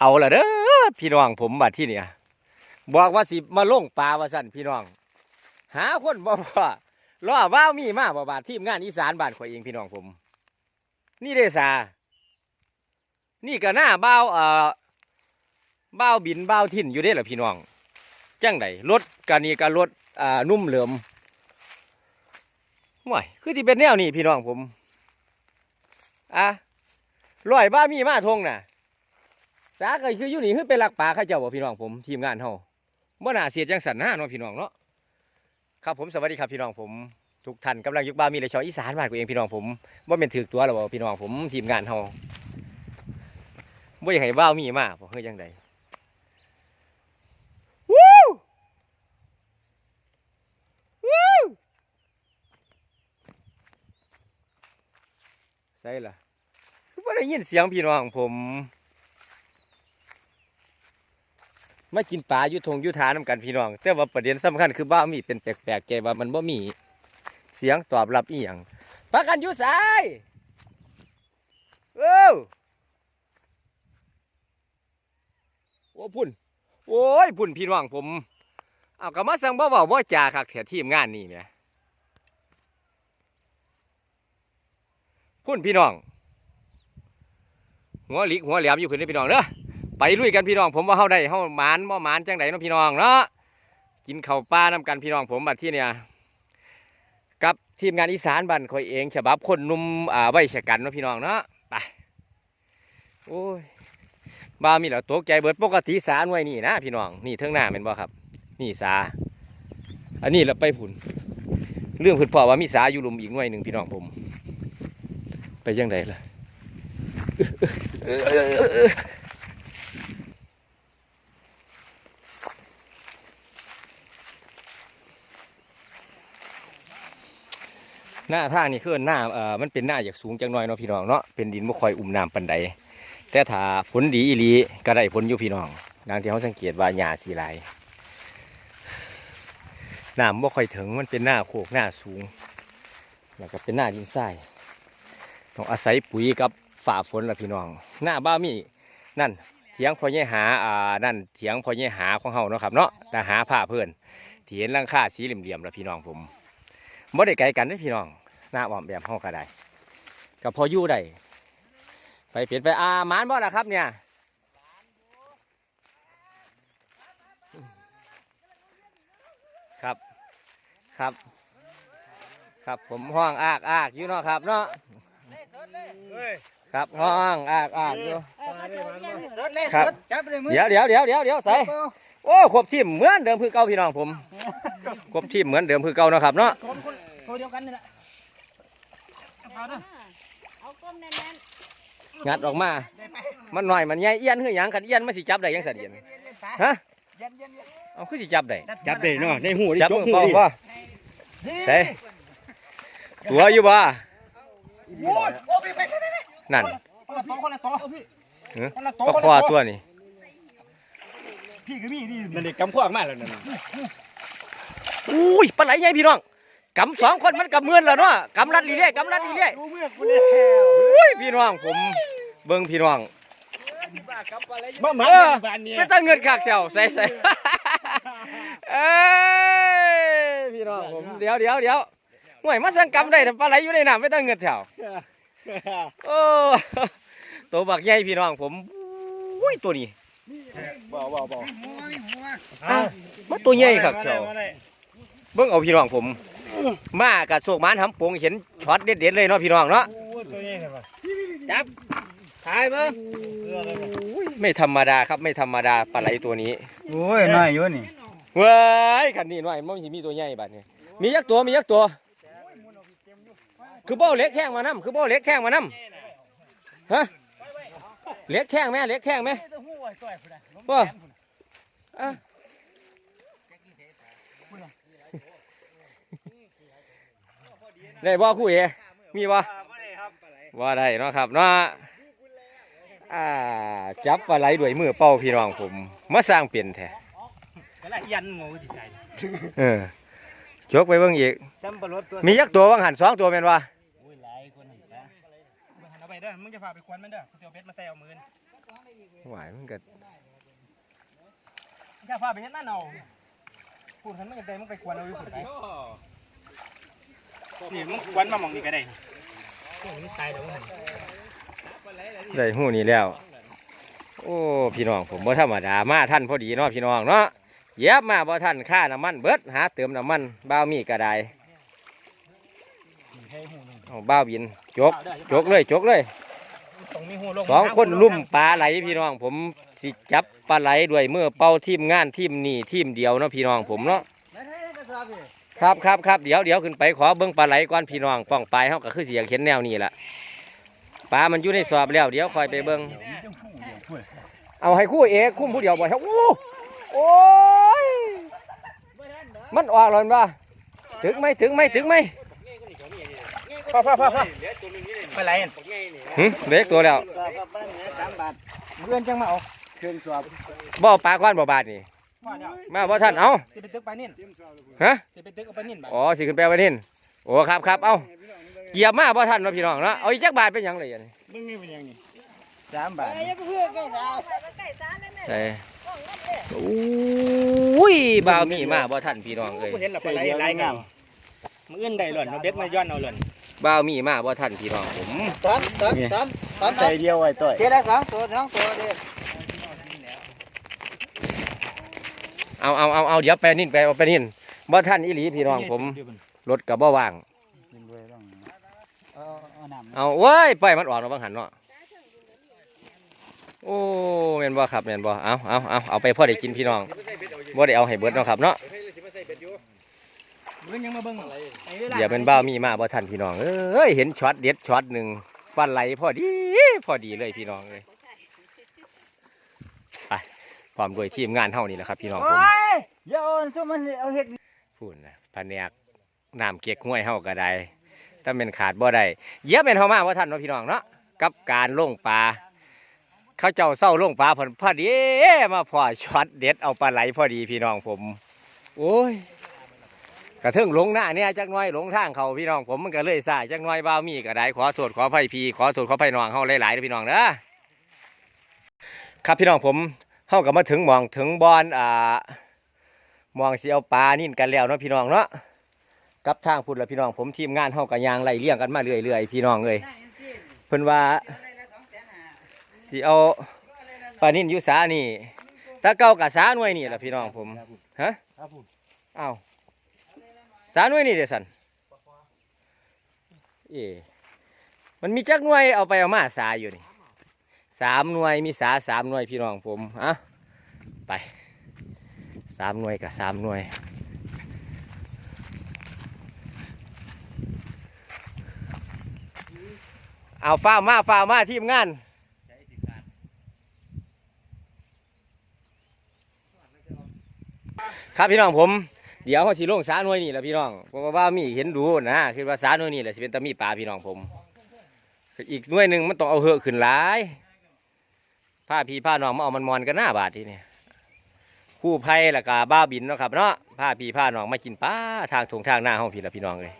เอาละเด้อพี่น้องผมบัดที่เนี่ยบอกว่าสิมาลงปลาว่าสั่นพี่น้อง หาคนบ่พอรอว้าวมีมาบ่บาดทีมงานอีสานบ้านข่อยเองพี่น้องผม นี่เดซานี่ก็หน้าเบ้าเอ่อบ้าบินเบ้าทิ่นอยู่เด้เหรอพี่น้องจังไดรถกันนี่ก็รถอ่านุ่มเหลือมห่วยคือที่เป็นแนวนี้พี่น้องผมอะลอยบ้ามีมาทงน่ะ สาก็คืออยู่นี่คือเป็นหลักป่าข้าเจ้าบ่พี่น้องผมทีมงานเฮาบ่น่าเสียจังสันหน้าเนาะพี่น้องเนาะครับผมสวัสดีครับพี่น้องผมทุกท่านกำลังยุกบ้ามีเลยชออีสานบ้านกูเองพี่น้องผมบ่เป็นถือตัวหรอกพี่น้องผมทีมงานเฮาบ่อยากให้บ้ามีมาบ่เฮ้ยจังไดวู้วู้ใส่ล่ะคือบ่ได้ยินเสียงพี่น้องผม มากินปลาอยู่ทงอยู่ทาน้ำกันพี่น้อง แต่ว่าประเด็นสำคัญคือบ้ามีเป็นแปลกๆใจว่ามันบ่มีเสียงตอบรับอีหยังปากันอยู่สายเอ้าโอ้พุ่นโอ้ยพุ่นพี่น้องผม เอากระมาสั่งบ่เว้าบ่จาคักแถทีมงานนี่แหมพุ่นพี่น้อง หัวหลิกหัวแหลมอยู่ขึ้นเลยพี่น้องเด้อ ไปลุยกันพี่น้องผมว่าเฮาได้เฮาหมานบ่หมานจังไดเนาะพี่น้องเนาะกินข้าวปลานํกันพี่น้องผมบัดที่เนี่ยกับทีมงานอีสานบ้านคอยเองฉบับคนนุ่มอ่าไว้ชะกันเนาะพี่น้องเนาะไปโอ้ยบ้ามีแล้วตกใจเบิดปกติสาหน่วยนี่นะพี่น้องนี่เทิงหน้าแม่นบ่ครับ นี่สา อันนี้เราไปผุนเรื่องพื้นพ่อว่ามีสาอยู่ลุมอีกหน่วยหนึ่งพี่น้องผม ไปจังไดล่ะ หน้าทางนี่คือหน้าเอ่อมันเป็นหน้าอยากสูงจังหน่อยเนาะพี่น้องเนาะเป็นดินบ่ค่อยอุ้มน้ำปันใดแต่ถ้าฝนดีอีหลีก็ได้ผลอยู่พี่น้องดังที่เขาสังเกตว่าหญ้าสีลายน้ำบ่ค่อยถึงมันเป็นหน้าโคกหน้าสูงแล้วก็เป็นหน้าดินทรายต้องอาศัยปุ๋ยกับฝ่าฝนละพี่น้อง หน้าบ้ามีนั่นเถียงพอใหญ่หาอ่านั่นเถียงพอใหญ่หาของเฮาเนาะครับเนาะแต่หาผ้าเพื่อนเที่เห็นหลังคาสีเหลี่ยมๆละพี่น้องผม บ่ได้ไกลกันเด้อพี่น้องหน้าอ้อมแบบเฮาก็ได้ก็พออยู่ได้ไปเปลี่ยนไปอาหมานบ่ล่ะครับ เนี่ยครับ ครับ ครับผมห้องอากอากอยู่เนาะครับ เนาะครับห้องอากอากอยู่รถเล่นครับรถจับเลยมือเดี๋ยวเดี๋ยวเดี๋ยวเดี๋ยวเดี๋ยวใส่ โอ้ครบทีมเหมือนเดิมคือเก่าพี่น้องผมครบทีมเหมือนเดิมคือเก่าเนาะครับเนาะคนคนตัวเดียวกันนี่แหละเอาก้มแน่นงัดออกมา มันหน่อยมันใหญ่เอี้ยนคือหยังคันเอี้ยนมันสิจับได้ยังสันเอี้ยนฮะเย็นเย็นเย็นเอาคือสิจับได้จับได้เนาะในหูนี่จับจมืกอหูเปล่านี่บ่ใส่ตัวอยู่บ่โอ้ยโอ้ยไปไปไปนั่นคนละตัวคนละตัวพี่เอ้อคนละตัวปลาคอตัวนี่ พี่ก็มีดีนั่นเด็กกำขวางมากแล้วนั่นน่ะอุ้ยปลาไหลใหญ่พี่น้องกำสองคนมันกำเมือนแล้วเนาะกำรัดลีเล่กำรัดลีเล่ดูเมื่อกูเลยอุ้ยพี่น้องผมเบิ่งพี่น้องมาหมาเออบ้านเนี่ยไม่ต้องเงินขากแถวใส่ใส่เอ้ยพี่น้องผมเดี๋ยวเดี๋ยวเดี๋ยวห่วยมาสั่งกำได้แต่ปลาไหลอยู่ในน้ำไม่ต้องเงินแถวโอ้ตัวบักใหญ่พี่น้องผมอุ้ยตัวนี้ บ่บ่บ่อ้าวมันตัวใหญ่ครับเชียวเบิ่งเอาพี่น้องผม มากับโศกหมานหำปงเห็นช็อตเด็ดๆเลยเนาะพี่น้องเนาะจับถ่ายมั้งอุ้ยไม่ธรรมดาครับไม่ธรรมดาปลาไหลตัวนี้โอ้ยน้อยอยู่นี่เว้ยขันนี้หน่อยมันสิมีตัวใหญ่บัดนี้มียักษ์ตัวมียักษ์ตัว คือเบ้าเล็กแข้งมานํคือเบ้าเล็กแข้งมานํฮะเล็กแข้งไหมเล็กแข้งไหม ว่าอะได้บ่คู่เอมีบ่ว่าได้เนาะครับเนาะอ่าจับปลาไหลด้วยมือเป่าพี่น้องผมมาสร้างเปลี่ยนแท้ก็ละยันงูจิตใจเออจกไปเบิ่งอีกจำปลดตัวมียักษ์ตัวบางหันสองตัวเป็นวะโอ้ยหลายคนเห็นนะเอาไปเด้อมึงจะพาไปควนมันเด้อกูจะเอาเพชรมาแซวมือ หวายมันก็อย่าพาไปเฮ็ดนั่นเอาพูดคันมันจะได้มันไปกวนเอาอยู่พุ่นไปนี่มึงควันมาหมองนี่ก็ได้โอ้ยมันตายแล้วมันได้หูนี่แล้ว โอ้ พี่น้องผมบ่ธรรมดามาท่านพอดีเนาะพี่น้องเนาะเหย็บมาบ่ท่านค่าน้ำมันเบิดหาเติมน้ำมันบ้าวมีก็ได้เอาบ้าวบินจกจกเลยจกเลย ต้องมีหูลงสองคนลุ่มปลาไหลพี่น้อง ผมสิจับปลาไหลด้วยมือเป่าทีมงานทีมนี่ทีมเดียวเนาะพี่น้องผมเนาะครับครับครับเดี๋ยวเดี๋ยวขึ้นไปขอเบิ้งปลาไหลก่อนพี่น้องป้องปลายเขาก็คือเสียงเข็นแนวนี้ล่ะปลามันอยู่ในสอบแล้ว เดี๋ยวคอยไปเบิ้งเอาให้คู่เอกคุ้มผู้เดียวบ่ครับโอ้โอ้ยมันออกหล่นบ่ถึงไหมถึงไหมถึงไหม พ่อพ่อพ่อพ่อเหลือตัวนึงนี่ไปไหลอันหึเล็กตัวแล้วสอบครับบ้านนี้สามบาทเพื่อนจังมาเอาเครื่องสอบบ่เอาปลาก้อนบ่บาดนี่ว่าเดี๋ยวมาบ่ท่านเอาสิไปตึกไปนิ่นฮะสิไปตึกเอาไปนิ่นบ่อ๋อสิขึ้นไปเอาไว้นี่โอ้ครับครับเอาเหยียบมาบ่ทันเนาะพี่น้องเนาะเอาอีกจักบาทเป็นหยังเลยอันนี้มึงนี่เป็นยังนี่สามบาทใช่อุ้ยบ่าวมีมาบ่ทันพี่น้องเอ้ยกูเห็นและปลาไหลใส่เดียวหลายงาเงามมืออื่นได้หล่นเอาเบ็ดมาย้อนเอาหล่น บ่าวมีมาบ่ทันพี่น้องผมตอนตอนตอนตอนใส่เดียวไว้ต่อยเจ๊ได้สองตัวสองตัวดิเอาเอาเอาเอาเดี๋ยวไปนิ่นไปเอาไปนิ่นบ่ทันอีหลีพี่น้องผมรถก็บ่ว่างเอาเอาน้ำเอาเว้ยปล่อยมันออกเนาะบางหันเนาะโอ้แม่นบ่ครับแม่นบ่เอาเอาเอาเอาไปพ่อได้กินพี่น้องบ่ได้เอาให้เบิดเนาะครับเนาะ มือยังมาเบิ่งไอ้วลเดี๋ยวเป็นบ่าวมีมาบ่ทันพี่น้องเอ้ยเห็นช็อตเด็ดช็อตหนึ่งปลาไหลพอดีพอดีเลยพี่น้องเลยไปความด้วยทีมงานเฮานี่แหละครับ พี่น้องผมโอ้ยอย่าเอาซุมันเอาเห็ดพูดนะแผนกน้ำเก๊กห้วยเฮาก็ได้ถ้าเป็นขาดบ่ได้เยอะเป็นเฮามาบ่ทันเนาะพี่น้องเนาะกับการลงปลาเขาเจ้าเศร้าลงปลาเพิ่นพอดีมาพอช็อตเด็ดเอาปลาไหลพอดีพี่น้องผม โอ้ย กระเทิงหลงหน้าเนี่ยจักหน้อยหลงทางเขาพี่น้องผมมันก็เลยสายจักหน้อยบ่าวมีก็ได้ขอโทษขออภัยพี่ขอโทษขออภัยน้องเฮาหลายๆเด้อพี่น้องเด้อครับพี่น้องผมเฮาก็มาถึงหมองถึงบอนอ่ามองสิเอาปลานิ่นกันแล้วเนาะพี่น้องเนาะกับทางพุ่นละพี่น้องผมทีมงานเฮาก็ยางไล่เลี่ยงกันมาเรื่อยๆพี่น้องเอ้ยเพิ่นว่าสิเอาปลานิ่นอยู่สานี่ตะเก้ากับสาหน่วยนี่ล่ะพี่น้องผมฮะอ้าว สามหน่วยนี่เดี๋ยวสันเอมันมีจักหน่วยเอาไปเอามาสาอยู่นี่สามหน่วยมีสาสามหน่วยพี่น้องผมอะไปสามหน่วยกับสามหน่วยเอาฟ้ามาฟ้ามาทีมงานครับพี่น้องผม เดี๋ยวเขาสิลงสาหน่วยนี่แหละพี่น้องเพราะว่ามีเห็นดูนะคือว่าสาหน่วยนี่แหละสิเป็นตะมีปลาพี่น้องผม อีกหน่วยหนึ่งมันต้องเอาเหอะขึ้นหลายผ้าพี่ผ้าน้องมาเอามันมอนกันหน้าบาททีนี่คู่ไผ่ละกาบ้าบินเนาะครับเนาะผ้าพี่ผ้าน้องมากินปลาทางถงทางหน้าห้องพี่ละพี่น้องเลย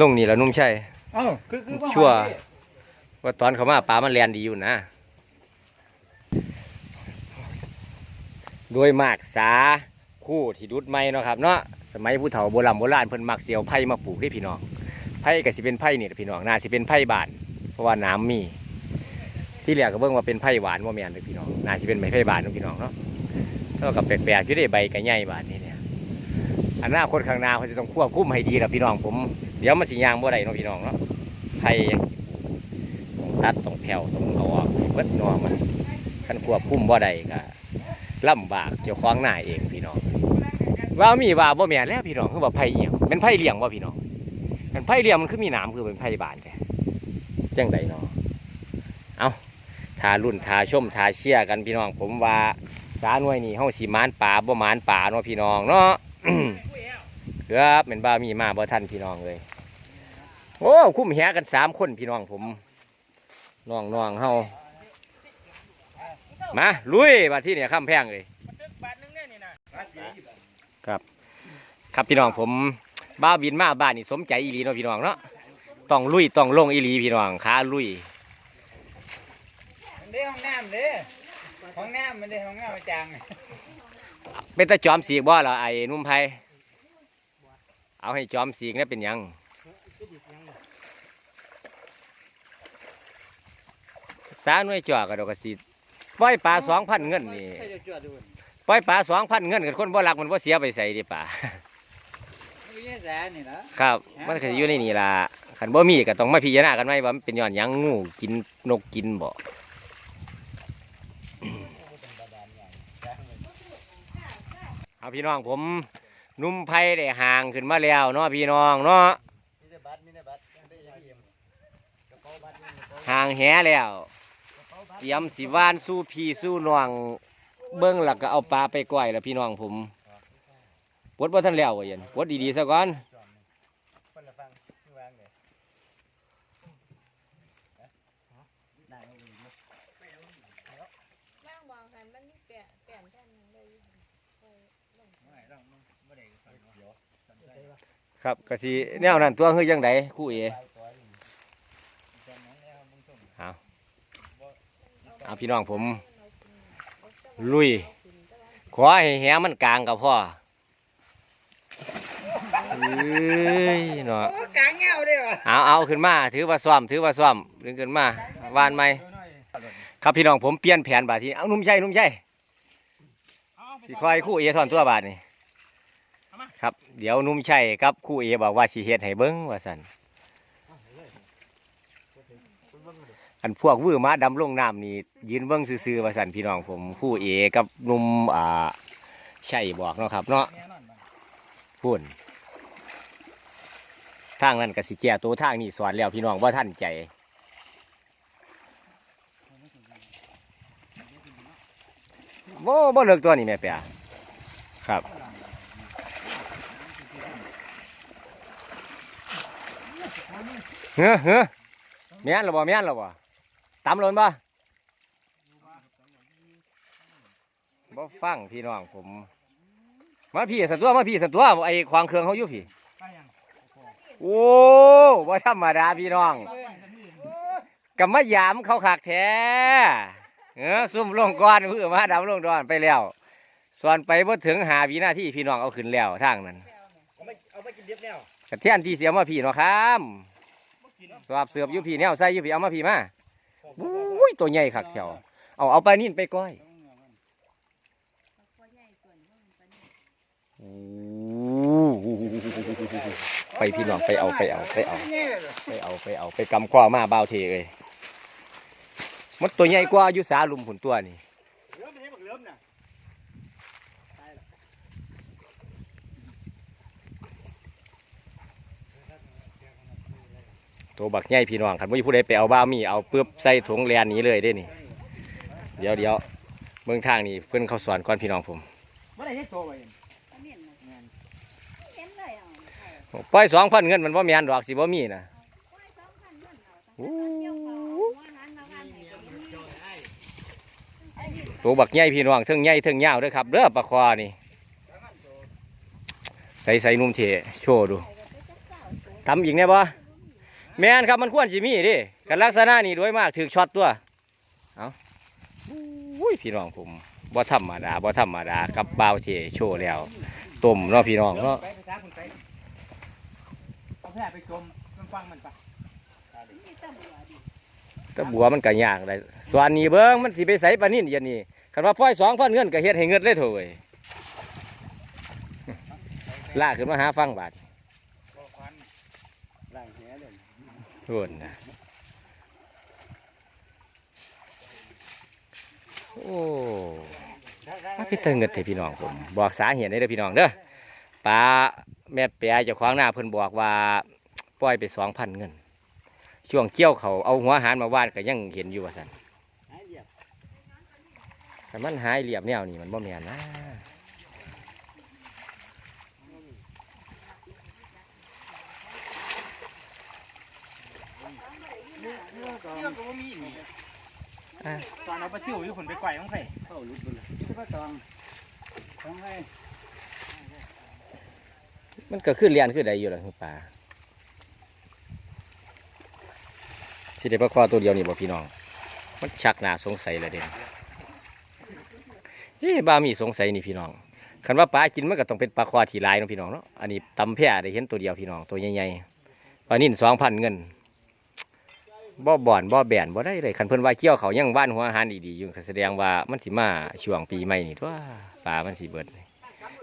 นุ่งนี่ละนุ่งใช่เอ้าคือคือบ่ชั่วว่าตอนเขามาปลามันแลนดีอยู่นะ โดยมากสาคู่ที่ดุดไม้เนาะครับเนาะสมัยผู้เฒ่าโบราณโบราณเพิ่นมักเสียวไผ่มาปลูกที่พี่น้องไผ่ก็สิเป็นไผ่นี่แหละพี่น้องน่าสิเป็นไผ่บาน เพราะว่าน้ำมี ที่เหลือก็เบิ่งว่าเป็นไผ่หวานว่าแม่นเลยพี่น้องน่าสิเป็นไม้ไผ่บานเนาะพี่น้องเนาะแล้วก็แปลกๆอยู่ได้ใบก็ใหญ่บานนี่เนี่ยอันาคตข้างหน้าเขาจะต้องควบคุมให้ดีแล้วพี่น้องผม เดี๋ยวมันสิยางบ่ได้เนาะพี่น้องเนาะไผ่ยังต้องตัดต้องแผ่วต้องเอาออกเบิดนอมันคันควบคุมบ่ได้ก็ ลำบากเจ้าของหน้าเองพี่น้องว่ามีว่าบ่แม่แล้วพี่น้องคือว่าไผ่เอียงเป็นไผ่เลี้ยงบ่พี่น้องเป็นไผ่เลี้ยงมันคือมีหนามคือเป็นไผ่บานแท้จังไดเนาะเอาทารุ่นทาชมทาเชียกันพี่น้อง ผมว่าสาหน่วยนี่เฮาสิหมานป่าบ่หมานป่าเนาะพี่น้องเนาะครับเป็นบ้ามีมาบ่ทันพี่น้องเลยโอ้คุ้มแหกันสามคนพี่น้องผมน้องน้องๆเฮา มาลุยมาที่เนี่ยข้ามแพงเลยตึกบาทหนึงเนี่ยนี่นะครับพี่น้องผมบ้าวบินมาบ้านนี่สมใจอีหลีเนาะพี่น้องเนาะต้องลุยต้องลงอีหลีพี่น้องขาลุยมันได้ห้องน้ำเด้ห้องน้ำมันได้ห้องน้ำประจังเป็นตาจอมสีกบ่ล่ะไอ้หนุ่มไผเอาให้จอมสีกนี่เป็นหยังสาหน่วยจ่อกับดอกกระสี ปล่อยปลาสองพันเงินนี่ใครจะจวดดูปล่อยปลาสองพันเงินกับคนบ่รักมันบ่เสียไปใส่ดิป่าอยู่ในแสนนี่นะครับ มันก็สิอยู่ในนี่ล่ะคันบ่มีก็ต้องมาพิจารณากันไหมว่ามันเป็นย้อนหยังงูกินนกกินบ่เอาพี่น้องผมนุ่มไผ่ได้ห่างขึ้นมาแล้วเนาะพี่น้องเนาะมีแต่บัตรมีแต่บัตรได้ยังเยี่ยมกระเป๋าบัตรกระเป๋า ห่างแหแล้ว เตรียมสิว่านสู้พี่สู้น้องเบิ้งหลักก็เอาปลาไปก้อยแล้วพี่น้องผมปวดบ่ทันแล้วว่าเย็นปวดดีๆซะก่อนคนละฟังที่วางเลยได้ไม่ดีนะว่างยันมันนี่แปะแปะแท่นหนึงเลยคอยลงไม่ต้องไม่ได้สั่นเดี๋ยวสั่นใจว่าครับก็สิแนวนั้นตัวเฮือยังไดคู่เอไปตัวนี้จะนั้นแล้วมึงส่งเอา เอาพี่น้องผม ลุย ขอให้แหมันกลางกับพ่อเอ้ยเนาะโอ้กางเงาเลยว่ะเอาเอาขึ้นมา ถือว่าซ้อม ถือว่าซ้อมดึงขึ้นมาวานไหมครับพี่น้องผมเปลี่ยนแผนบาดทีเอานุ่มใช่นุ่มใช่สิคอยคู่เอถอนตัวบาดนี่ครับ เดี๋ยวนุ่มใช่ครับคู่เอบอกว่าสิเฮ็ดให้เบิ้งว่าสัน อันพวกวื้อมาดำลงน้ำนี่ยืนเบิ้งซื่อๆว่าสันพี่น้องผมคู่เอกับนุ่มอ่าใช่บอกเนาะครับเนาะแน่นอนมันพูนทางนั้นก็สิแก่ตัวทางนี้สอนแล้วพี่น้องว่าท่านใจโบ่บ่เลิกตัวนี้แม่เปียครับเฮ้อเฮ้อแม่นหรอบ่แม่นหรอบ่ ตำหล่นบ่บ่ฟังพี่น้องผม มาพี่สันตัวมาพี่สันตัวไอ้ควางเครื่องเขาอยู่พี่โอ้ว่าธรรมดาพี่น้องกับมายามเขาขากแท้เออซุ่มลงก้อนเพื่อมาดำลงดอนไปแล้วส่วนไปบ่ถึงหาวินาที่พี่น้องเอาขึ้นแล้วทางนั้นเอาไปกินเดียบแนวกระเทียนที่เสียมาพี่เนาะครับสวบเสือบอยู่พี่แนวใส่อยู่พี่เอามาพี่มา อุ้ยตัวใหญ่ขักแถวเอาเอาไปนี่ไปก้อยไปพี่น้องไปเอาไปเอาไปเอาไปเอาไปเอาไปกำข้อมาเบาวเทเลยมันตัวใหญ่กว่าอายุสาลุมผุนตัวนี่เหลือมไม่ใช่บักเหลือมน่ะ ตัวบักใหญ่พี่น้องคันว่าผู้ใดไปเอาบ้าวมีเอาปึ๊บใส่ถุงแลนหนี้เลยได้นี่ เดี๋ยวเดี๋ยวเบื้องทางนี่เพื่อนเขาสอนก่อนพี่น้องผมไม่ได้ให้โตไปอันนี้นะเห็นเลยอะปล่อยสองพันเงินมันว่าแมนดอกสิบ่มีนะควายสองพันเงินเอาตั้งแต่เกี่ยวเขาหัวหันมาหันให้ก็มีตัวบักใหญ่พี่น้องเทิงใหญ่เทิงยาวเด้อครับเด้อปลาคอนี่ใส่ใส่นุ่มเทโชว์ดูใส่ก็ไปจักเจ้าตัวทำอีกแน่บ่ แมนครับมันควรสิมีดิกันลักษณะนี้โดยมากถือช็อตตัวเอาอุ้ยพี่น้องผมบ่ธรรมดาบ่ธรรมดากับบ่าวเทโชว์แล้วต้มเนาะพี่น้องเนาะเอาแพร่ไปจมมันฟังมันปะตำรวจดิแต่บัวมันก็ยากเลยส่วนนี้เบิ้งมันสิไปใส่ปลานิ่นอย่างนี้คันว่าปล่อยสองพันเงินก็เฮ็ดให้เงินเลยโถ่เว้ยลากขึ้นมาหาฟังบาด ล่างแหเลย โน่นนะโอ้พี่เติงเงินเถอพี่น้องผมบอกสาเหตุได้เด้อพี่น้องเด้อปลาแม่แปรเจ้าของหน้าเพิ่นบอกว่าปล่อยไปสองพันเงิน ช่วงเกี่ยวเขาเอาหัวหารมาวาดก็ยังเห็นอยู่ว่าสันหายเรียบแต่มันหายเหลี่ยมแนวนี่มันบ่แม่นนะ เรื่อง ก็บ่มีนี่ตอนเอาไปจิ้วอยู่คนไปไกวของใครเข้าลุดไปเลยที่ว่าตองของใครมันก็ขึ้นเรียนขึ้นใดอยู่หรอคือป่าสิได้ปลาคอตัวเดียวนี่บ่พี่น้อง มันชักหน้าสงสัยแล้วเด่นเอ๊ะบ้ามีสงสัยนี่พี่น้องคันว่าปลากินมันก็ต้องเป็นปลาคอที่หลายเนาะพี่น้องเนาะอันนี้ตำแพร่ได้เห็นตัวเดียวพี่น้องตัวใหญ่ๆปลานิ่นสองพันเงิน บ่บ่อนบ่แบนบ่ได้เลยคันเพิ่นว่าเกี่ยวเขายังว่านหัวอาหารดีๆอยู่ก็แสดงว่ามันสิมาช่วงปีใหม่นี่ทั่วปลามันสิเบิด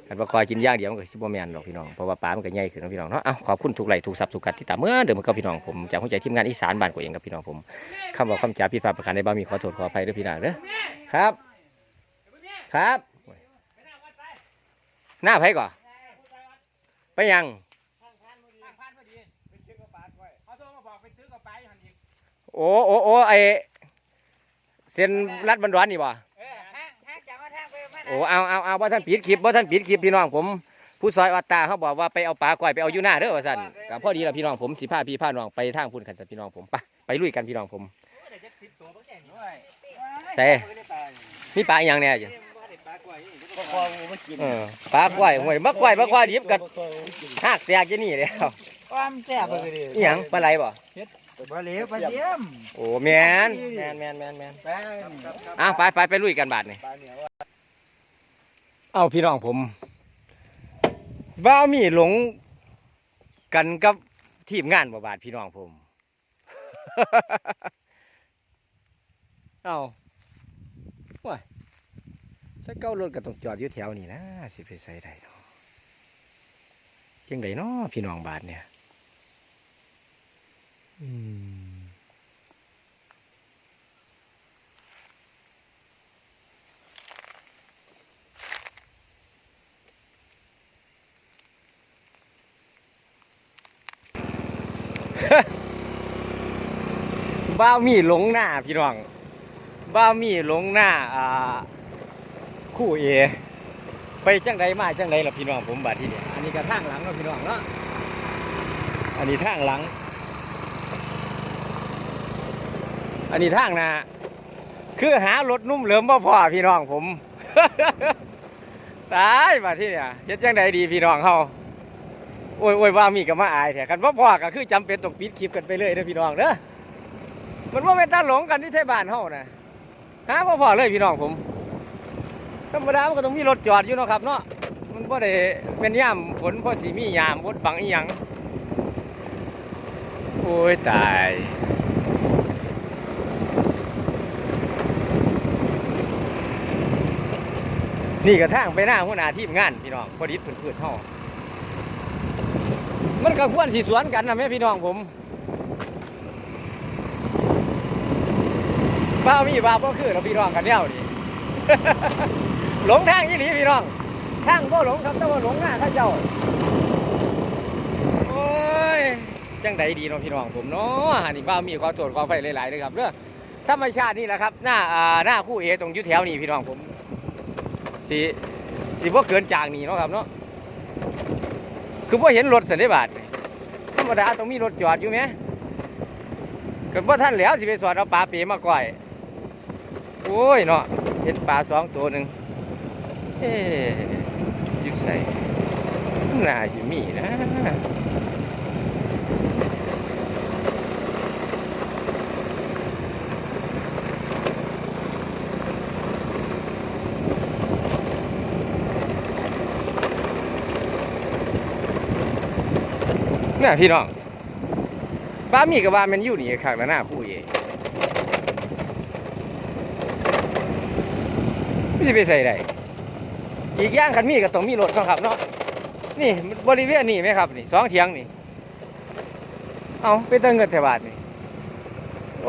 คันปลาคอยกินย่างเดียวมันก็สิบ่แม่นหรอกพี่น้องเพราะว่าปลามันก็ใหญ่ขึ้นเนาะพี่น้องเนาะเอ้าขอบคุณทุกไลทุกซับทุกกัดที่ตามเมื่อเดิมกับพี่น้องผมจากหัวใจทีมงานอีสานบ้านกวเองกับพี่น้องผมคำบอกคำจาผิดพลาดประการใดบ้างมีขอโทษขออภัยด้วยพี่น้องเด้อครับ ครับ หน้าไผก่อนไปยัง โอ้โอ้โอ้ไอเส้นรัดบันดอนนี่บ่โอ้เอาเอาเอาว่าท่านปิดคลิปว่าท่านปิดคลิปพี่น้องผม ผู้ซอยอัตตาเขาบอกว่าไปเอาปลาก้อยไปเอาอยู่หน้าเด้อว่าสั่นก็พอดีแล้วพี่น้องผมสิพาพี่พาน้องไปทางพุ่นกันสันพี่น้องผมไปไปลุยกันพี่น้องผมใส่มีปลาอหย่างแน่จ้ะปลาคอมันกินเออปลาก้อยห่วยมักก้อยมักก้อยดิบกันหักแตกจะนี่แล้วความแซ่บเลยดิอหยังปลาไหลบ่ ปลาเหลวปลาเยี่ยมโอ้แมนแมนแมนแมนแมนแป้งอะไปไปไปลุยกันบาดนี่ปลาเหนียวเอาพี่น้องผมบ้ามีหลงกันกับทีมงานบ่บาดพี่น้องผม เอาว้ายถ้าเก้ารถก็ต้องจอดอยู่แถวนี้นะสิไปใส่ได้เนาะจังไดเนาะพี่น้องบาทเนี่ยอืม บ้ามีหลงหน้าพี่น้อง บ้ามีหลงหน้าอ่าคู่เอ ไปจังใดมาจังใดล่ะพี่น้องผมบาดที่เนี่ยอันนี้ก็ทางหลังเนาะพี่น้องเนาะ อันนี้ทางหลัง อันนี้ทางน้าคือหารถนุ่มเหลิมบ่พอพี่น้องผม ตายบาที่เนี่ยเฮ็ดจังใดดีพี่น้องเฮาโอ้ยโอ้ยว่ามีก็มาอายแท้คันบ่พอก็คือจำเป็นต้องปิดคลิปกันไปเลยเด้อพี่น้องเด้อมันว่าเป็นตาหลงกันที่ไทยบ้านเฮานะหาพ่อพอเลยพี่น้องผมธรรมดามันก็ต้องมีรถจอดอยู่เนาะครับเนาะมันบ่ได้เป็นยามฝนพ่อสีมียามบดบังอีหยังโอ้ยตาย นี่กระทางไปหน้าหัวหน้าทีมงานพี่น้องพอดีเพื่อนๆเฮามันก็ควรสิสวนกันนะแม่พี่น้องผมบ้ามีบ้าบ่คือเราพี่น้องกันแล้วนี่หลงทางยี่หลีพี่น้องทางบ่หลงครับแต่ว่าหลงหน้าข้าเจ้าโอ้ยจังใดดีเนาะพี่น้องผมเนาะอันนี้บ้ามีขอโทษขอไฟหลายๆเลยครับเด้อธรรมชาตินี่แหละครับ หน้าอ่าหน้าคู่เอตรงยุแถวนี้พี่น้องผม สีสีบ่เกินจากนี่เนาะครับเนาะคือบ่เห็นรถเสันนิบาตธรรมดาต้องมีรถจอดอยู่ไหมเกิดว่าท่านแล้วสิไปสอนเอาปลาเปีมาก่อยโอ้ยเนาะเห็นปลาสองตัวหนึ่งเอ๊ะอยุดใส่น่าสิมีนะ น่ะพี่น้องบ้ามีกับบ้านมันอยู่นี่ข้างละหน้าผู้เย่ไม่ใช่ไปใส่ได้อีกอย่างคันมีก็ต้องมีรถเขาขับเนาะนี่บริเวณนี่ไหมครับนี่สองเทียงนี่ เอาไปตั้งเงินแถวบาทนี่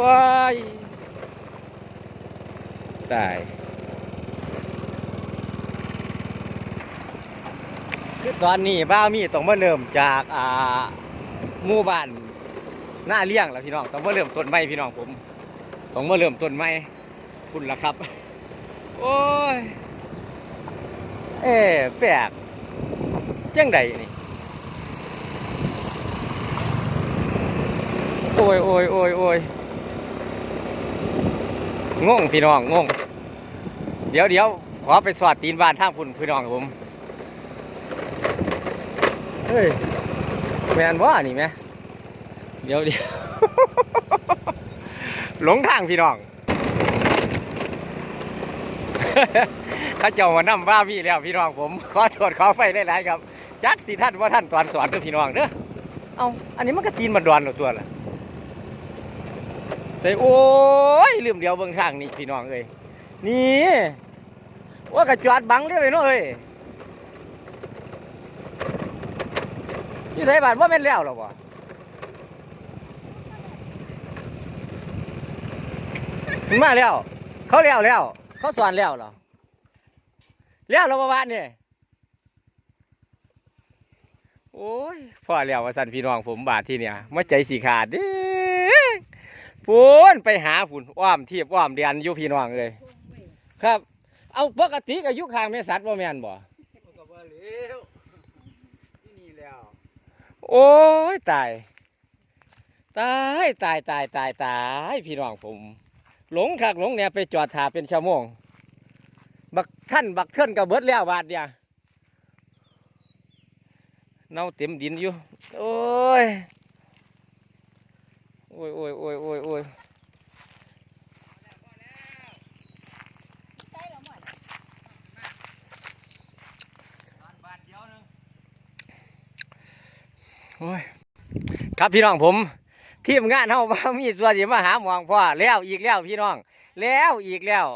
ว้ายตายคือตอนนี้บ้ามีต้องมาเริ่มจากอ่า หมู่บ้านหน้าเลี้ยงแล้วพี่น้องต้องมาเริ่มต้นใหม่พี่น้องผมต้องมาเริ่มต้นใหม่คุณล่ะครับ โอ้ยเอ๊แปลกจังใดนี่โอ้ยโอ้ยโอ้ยโอ้ยงงพี่น้องงงเดี๋ยวเดี๋ยวขอไปสอดตีนบ้านท่าคุณพี่น้องผมเฮ้ย แมนว่านี่ไหมเดี๋ยวเดี๋ยวหลงทางพี่น้องเขาเจ้ามานํว่าพี่แล้วพี่น้องผม ขอโทษขอไฟหลายๆครับ จักสิท่านว่าท่านตอนสอนเด้อพี่น้องเด้อเอาอันนี้มันก็ตีนมันดอนเอาตัวละแต่โอ้ยลืมเดียวเบิ่งทางนี่พี่น้องเอ้ยนี่ว่ากระจอดบังเรียเลยเนาะเอ้ย อยู่ไสบาทว่าแม่นแล้วหรอบ่มันมาแล้ว เขาแล้วแล้ว เขาสอนแล้วเหรอแล้วเราประวานนี่โอ้ยพ่อแล้วว่าสันพี่น้องผมบาทที่เนี่ยมาใจสีขาดเด้พูนไปหาผุนอ้อมเทียบอ้อมเดียนอยู่พี่น้องเลย ครับ เอาปกติกับยุคางแม่สัตว์บ่แม่นบ่ ก็บ่เหลวนี่แล้ว โอ้ยตาย ตายตายตายตายตายพี่น้องผม หลงคักหลงเนี่ยไปจอดถาเป็นชั่วโมง บักท่านบักเทินกับเบิดแล้วบาทเนี่ยเน่าเต็มดินอยู่ โอ้ย โอ้ยโอ้ยโอ้ยโอ้ยโอ้ย ใช่แล้วหมด บาทเดียวนึง โอ้ย ครับพี่น้องผมทีมงานเฮาว่ามีส่วนสิมาหาหมองพ่อแล้วอีกแล้วพี่น้อง แล้วอีกแล้ว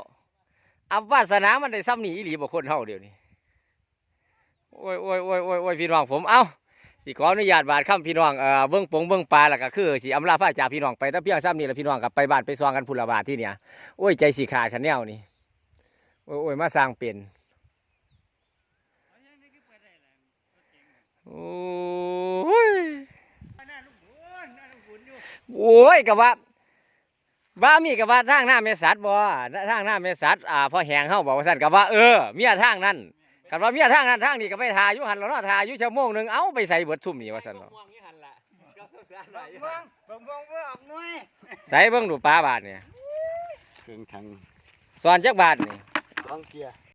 อับวาสนามันได้ซ้ำนี่อีหลีบ่คนเฮาเดี๋ยวนี้โอ้ยโอ้ยโอ้ยโอ้ยโอ้ยพี่น้องผมเอ้าสิขออนุญาตบาดคำพี่น้องเอ่อเบิ้งปงเบิ้งปลาล้วก็คือสิอำลาพระจากพี่น้องไปแต่เพียงซ้ำนี่แหละพี่น้องกับไปบ้านไปซองกันพุนละบาทที่เนี่ยโอ้ยใจสิขาดขันแนวนี่โอ้ยโอ้ยมาสร้างเป็นโอ้ โอ้ยกับว่าบ้ามีกับว่าทางหน้าเมสัตบ่ทางหน้าเมสัตอ่าพอแหงเฮาบอกว่าสั่นกับว่าเออเมียทางนั้นกับว่าเมียทางนั้นทางนี้ก็ไปทาอยู่หันแล้วเนาะทาอยู่ชั่วโมงหนึงเอ้าไปใส่เบิดทุ่มนี่ว่าสั่นเนาะม่วงนี่หันละก็เพิ่งสานไหลม่วงบ่ม่วงบ่ออกหน่วยใส่เบิ่งดูปลาบาทเนี่ยเครื่องทังสอนจักบาทนี่สองเทีย